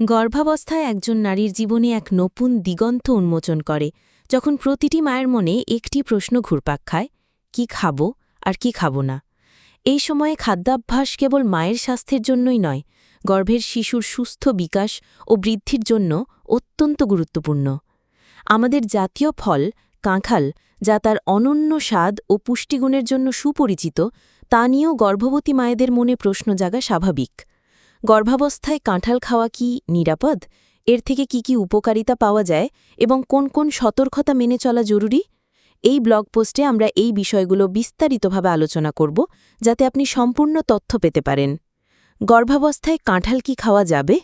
গর্ভাবস্থায় একজন নারীর জীবনে এক নতুন দিগন্ত উন্মোচন করে, যখন প্রতিটি মায়ের মনে একটি প্রশ্ন ঘুরপাক খায়, কি খাব আর কি খাব না? এই সময়ে খাদ্যাভ্যাস কেবল মায়ের স্বাস্থ্যের জন্যই নয়, গর্ভের শিশুর সুস্থ বিকাশ ও বৃদ্ধির জন্য অত্যন্ত গুরুত্বপূর্ণ। আমাদের জাতীয় ফল কাঁখাল যা তার অনন্য স্বাদ ও পুষ্টিগুণের জন্য সুপরিচিত, তা নিয়েও গর্ভবতী মায়েদের মনে প্রশ্ন জাগা স্বাভাবিক। গর্ভাবস্থায় কাঁঠাল খাওয়া কি নিরাপদ? এর থেকে কি কি উপকারিতা পাওয়া যায়? এবং কোন কোন সতর্কতা মেনে চলা জরুরি? এই ব্লগ পোস্টে আমরা এই বিষয়গুলো বিস্তারিতভাবে আলোচনা করব, যাতে আপনি সম্পূর্ণ তথ্য পেতে পারেন। গর্ভাবস্থায় কাঁঠাল কি খাওয়া যাবে?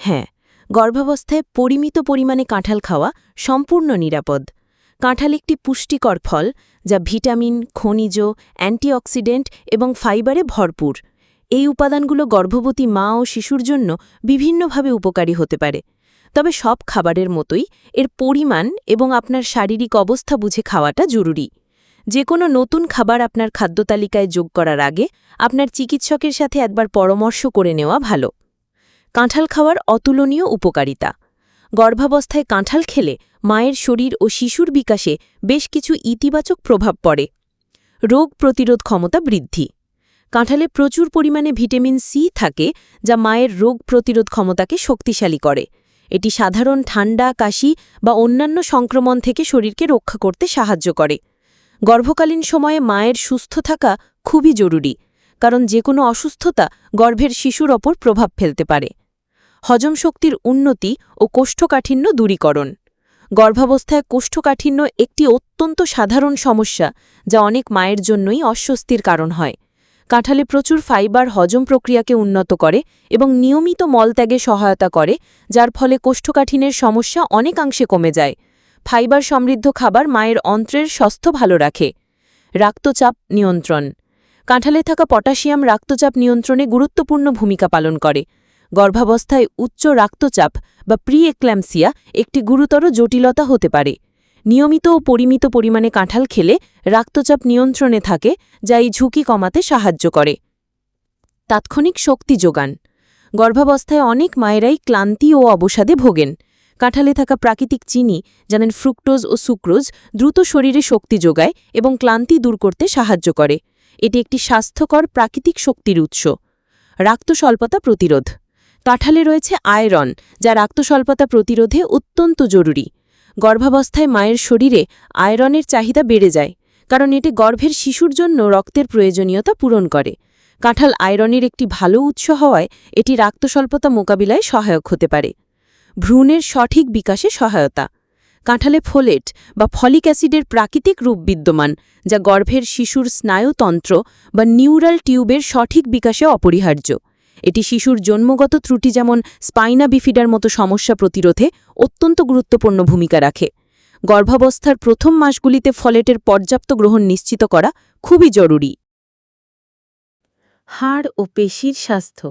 হ্যাঁ গর্ভাবস্থায় পরিমিত পরিমাণে কাঁঠাল খাওয়া সম্পূর্ণ নিরাপদ। কাঁঠাল একটি পুষ্টিকর ফল, যা ভিটামিন, খনিজ, অ্যান্টিঅক্সিডেন্ট এবং ফাইবারে ভরপুর। এই উপাদানগুলো গর্ভবতী মা ও শিশুর জন্য বিভিন্নভাবে উপকারী হতে পারে। তবে সব খাবারের মতোই এর পরিমাণ এবং আপনার শারীরিক অবস্থা বুঝে খাওয়াটা জরুরি। যে কোনো নতুন খাবার আপনার খাদ্য তালিকায় যোগ করার আগে আপনার চিকিৎসকের সাথে একবার পরামর্শ করে নেওয়া ভালো। কাঁঠাল খাওয়ার অতুলনীয় উপকারিতা। গর্ভাবস্থায় কাঁঠাল খেলে মায়ের শরীর ও শিশুর বিকাশে বেশ কিছু ইতিবাচক প্রভাব পড়ে। রোগ প্রতিরোধ ক্ষমতা বৃদ্ধি। কাঁঠালে প্রচুর পরিমাণে ভিটামিন সি থাকে, যা মায়ের রোগ প্রতিরোধ ক্ষমতাকে শক্তিশালী করে। এটি সাধারণ ঠান্ডা, কাশি বা অন্যান্য সংক্রমণ থেকে শরীরকে রক্ষা করতে সাহায্য করে। গর্ভকালীন সময়ে মায়ের সুস্থ থাকা খুবই জরুরি, কারণ যে কোনো অসুস্থতা গর্ভের শিশুর ওপর প্রভাব ফেলতে পারে। হজম শক্তির উন্নতি ও কোষ্ঠকাঠিন্য দূরীকরণ। গর্ভাবস্থায় কোষ্ঠকাঠিন্য একটি অত্যন্ত সাধারণ সমস্যা, যা অনেক মায়ের জন্যই অস্বস্তির কারণ হয়। কাঁঠালে প্রচুর ফাইবার হজম প্রক্রিয়াকে উন্নত করে এবং নিয়মিত মলত্যাগে সহায়তা করে, যার ফলে কোষ্ঠকাঠিনের সমস্যা অনেকাংশে কমে যায়। ফাইবার সমৃদ্ধ খাবার মায়ের অন্ত্রের স্বাস্থ্য ভালো রাখে। রক্তচাপ নিয়ন্ত্রণ। কাঁঠালে থাকা পটাশিয়াম রক্তচাপ নিয়ন্ত্রণে গুরুত্বপূর্ণ ভূমিকা পালন করে। গর্ভাবস্থায় উচ্চ রক্তচাপ বা প্রি একটি গুরুতর জটিলতা হতে পারে। নিয়মিত ও পরিমিত পরিমাণে কাঁঠাল খেলে রক্তচাপ নিয়ন্ত্রণে থাকে, যা এই ঝুঁকি কমাতে সাহায্য করে। তাৎক্ষণিক শক্তি যোগান। গর্ভাবস্থায় অনেক মায়েরাই ক্লান্তি ও অবসাদে ভোগেন। কাঁঠালে থাকা প্রাকৃতিক চিনি যেমন ফ্রুক্টোজ ও সুক্রোজ, দ্রুত শরীরে শক্তি যোগায় এবং ক্লান্তি দূর করতে সাহায্য করে। এটি একটি স্বাস্থ্যকর প্রাকৃতিক শক্তির উৎস। রক্তস্বল্পতা প্রতিরোধ। কাঁঠালে রয়েছে আয়রন, যা রক্তস্বল্পতা প্রতিরোধে অত্যন্ত জরুরি। গর্ভাবস্থায় মায়ের শরীরে আয়রনের চাহিদা বেড়ে যায়, কারণ এটি গর্ভের শিশুর জন্য রক্তের প্রয়োজনীয়তা পূরণ করে। কাঁঠাল আয়রনের একটি ভালো উৎস হওয়ায় এটি রক্তস্বল্পতা মোকাবিলায় সহায়ক হতে পারে। ভ্রূণের সঠিক বিকাশে সহায়তা। কাঁঠালে ফোলেট বা ফলিক অ্যাসিডের প্রাকৃতিক রূপ বিদ্যমান, যা গর্ভের শিশুর স্নায়ুতন্ত্র বা নিউরাল টিউবের সঠিক বিকাশে অপরিহার্য। এটি শিশুর জন্মগত ত্রুটি যেমন স্পাইনা বিফিডার মতো সমস্যা প্রতিরোধে অত্যন্ত গুরুত্বপূর্ণ ভূমিকা রাখে। গর্ভাবস্থার প্রথম মাসগুলিতে ফলেটের পর্যাপ্ত গ্রহণ নিশ্চিত করা খুবই জরুরি। হাড় ও পেশির স্বাস্থ্য।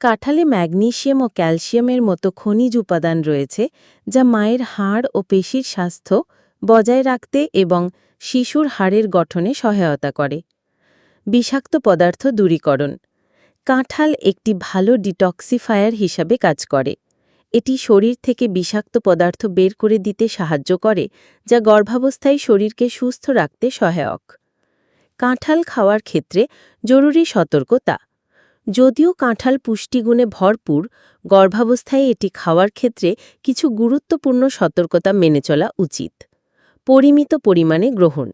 কাঁঠালে ম্যাগনেশিয়াম ও ক্যালসিয়ামের মতো খনিজ উপাদান রয়েছে যা মায়ের হাড় ও পেশির স্বাস্থ্য বজায় রাখতে এবং শিশুর হাড়ের গঠনে সহায়তা করে। বিষাক্ত পদার্থ দূরীকরণ। কাঁঠাল একটি ভালো ডিটক্সিফায়ার হিসাবে কাজ করে। এটি শরীর থেকে বিষাক্ত পদার্থ বের করে দিতে সাহায্য করে, যা গর্ভাবস্থায় শরীরকে সুস্থ রাখতে সহায়ক। কাঁঠাল খাওয়ার ক্ষেত্রে জরুরি সতর্কতা। যদিও কাঁঠাল পুষ্টিগুণে ভরপুর, গর্ভাবস্থায় এটি খাওয়ার ক্ষেত্রে কিছু গুরুত্বপূর্ণ সতর্কতা মেনে চলা উচিত। পরিমিত পরিমাণে গ্রহণ।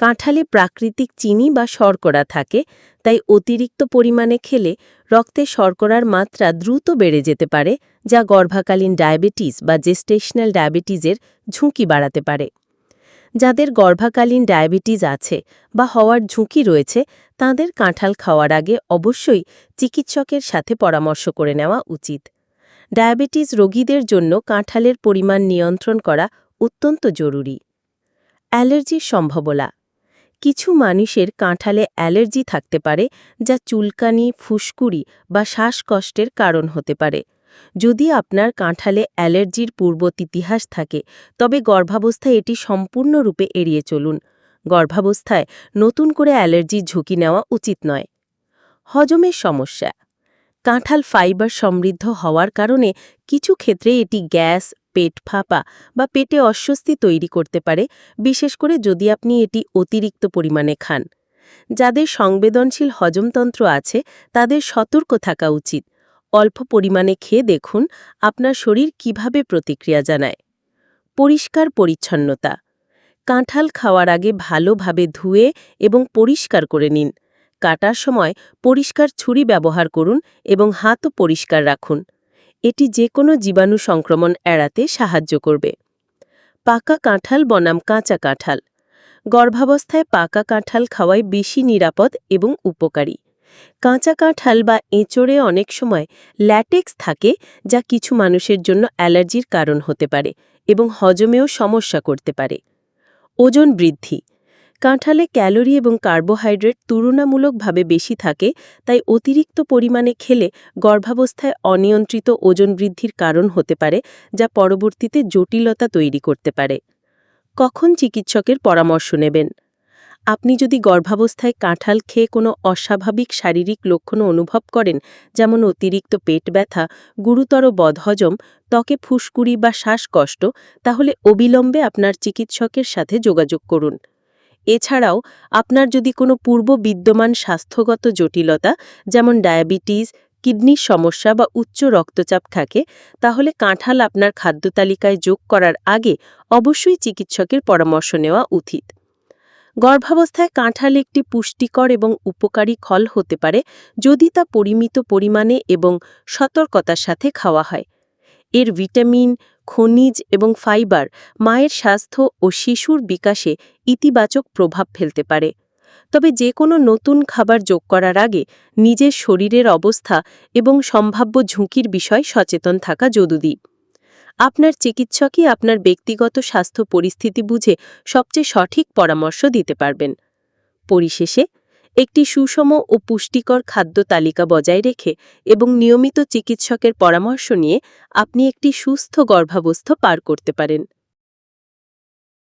কাঁঠালে প্রাকৃতিক চিনি বা শর্করা থাকে, তাই অতিরিক্ত পরিমাণে খেলে রক্তে শর্করার মাত্রা দ্রুত বেড়ে যেতে পারে, যা গর্ভাকালীন ডায়াবেটিস বা জেস্টেশনাল ডায়াবেটিসের ঝুঁকি বাড়াতে পারে। যাদের গর্ভাকালীন ডায়াবেটিস আছে বা হওয়ার ঝুঁকি রয়েছে, তাদের কাঁঠাল খাওয়ার আগে অবশ্যই চিকিৎসকের সাথে পরামর্শ করে নেওয়া উচিত। ডায়াবেটিস রোগীদের জন্য কাঁঠালের পরিমাণ নিয়ন্ত্রণ করা অত্যন্ত জরুরি। অ্যালার্জির সম্ভাবনা কিছু মানুষের কাঁঠালে অ্যালার্জি থাকতে পারে, যা চুলকানি, ফুসকুড়ি বা শ্বাসকষ্টের কারণ হতে পারে। যদি আপনার কাঁঠালে অ্যালার্জির পূর্বত ইতিহাস থাকে, তবে গর্ভাবস্থায় এটি সম্পূর্ণরূপে এড়িয়ে চলুন। গর্ভাবস্থায় নতুন করে অ্যালার্জির ঝুঁকি নেওয়া উচিত নয়। হজমের সমস্যা। কাঁঠাল ফাইবার সমৃদ্ধ হওয়ার কারণে কিছু ক্ষেত্রে এটি গ্যাস পেট ফাঁপা বা পেটে অস্বস্তি তৈরি করতে পারে, বিশেষ করে যদি আপনি এটি অতিরিক্ত পরিমাণে খান। যাদের সংবেদনশীল হজমতন্ত্র আছে, তাদের সতর্ক থাকা উচিত। অল্প পরিমাণে খেয়ে দেখুন আপনার শরীর কীভাবে প্রতিক্রিয়া জানায়। পরিষ্কার পরিচ্ছন্নতা। কাঁঠাল খাওয়ার আগে ভালোভাবে ধুয়ে এবং পরিষ্কার করে নিন। কাটার সময় পরিষ্কার ছুরি ব্যবহার করুন এবং হাতও পরিষ্কার রাখুন। এটি যে কোনো জীবাণু সংক্রমণ এড়াতে সাহায্য করবে। পাকা কাঁঠাল বনাম কাঁচা কাঁঠাল। গর্ভাবস্থায় পাকা কাঁঠাল খাওয়াই বেশি নিরাপদ এবং উপকারী। কাঁচা কাঁঠাল বা এঁচড়ে অনেক সময় ল্যাটেক্স থাকে যা কিছু মানুষের জন্য অ্যালার্জির কারণ হতে পারে এবং হজমেও সমস্যা করতে পারে। ওজন বৃদ্ধি। কাঁঠালে ক্যালোরি এবং কার্বোহাইড্রেট তুলনামূলকভাবে বেশি থাকে, তাই অতিরিক্ত পরিমাণে খেলে গর্ভাবস্থায় অনিয়ন্ত্রিত ওজন বৃদ্ধির কারণ হতে পারে, যা পরবর্তীতে জটিলতা তৈরি করতে পারে। কখন চিকিৎসকের পরামর্শ নেবেন? আপনি যদি গর্ভাবস্থায় কাঁঠাল খেয়ে কোনো অস্বাভাবিক শারীরিক লক্ষণ অনুভব করেন, যেমন অতিরিক্ত পেট ব্যথা, গুরুতর বদহজম, ত্বকে ফুসকুড়ি বা শ্বাসকষ্ট, তাহলে অবিলম্বে আপনার চিকিৎসকের সাথে যোগাযোগ করুন। এছাড়াও আপনার যদি কোনো পূর্ব বিদ্যমান স্বাস্থ্যগত জটিলতা, যেমন ডায়াবেটিস, কিডনির সমস্যা বা উচ্চ রক্তচাপ থাকে, তাহলে কাঁঠাল আপনার খাদ্য তালিকায় যোগ করার আগে অবশ্যই চিকিৎসকের পরামর্শ নেওয়া উচিত। গর্ভাবস্থায় কাঁঠাল একটি পুষ্টিকর এবং উপকারী ফল হতে পারে, যদি তা পরিমিত পরিমাণে এবং সতর্কতার সাথে খাওয়া হয়। এর ভিটামিন খনিজ এবং ফাইবার মায়ের স্বাস্থ্য ও শিশুর বিকাশে ইতিবাচক প্রভাব ফেলতে পারে। তবে যে কোনো নতুন খাবার যোগ করার আগে নিজের শরীরের অবস্থা এবং সম্ভাব্য ঝুঁকির বিষয় সচেতন থাকা জরুরি। আপনার চিকিৎসকই আপনার ব্যক্তিগত স্বাস্থ্য পরিস্থিতি বুঝে সবচেয়ে সঠিক পরামর্শ দিতে পারবেন। পরিশেষে একটি সুষম ও পুষ্টিকর খাদ্য তালিকা বজায় রেখে এবং নিয়মিত চিকিৎসকের পরামর্শ নিয়ে আপনি একটি সুস্থ গর্ভাবস্থ পার করতে পারেন।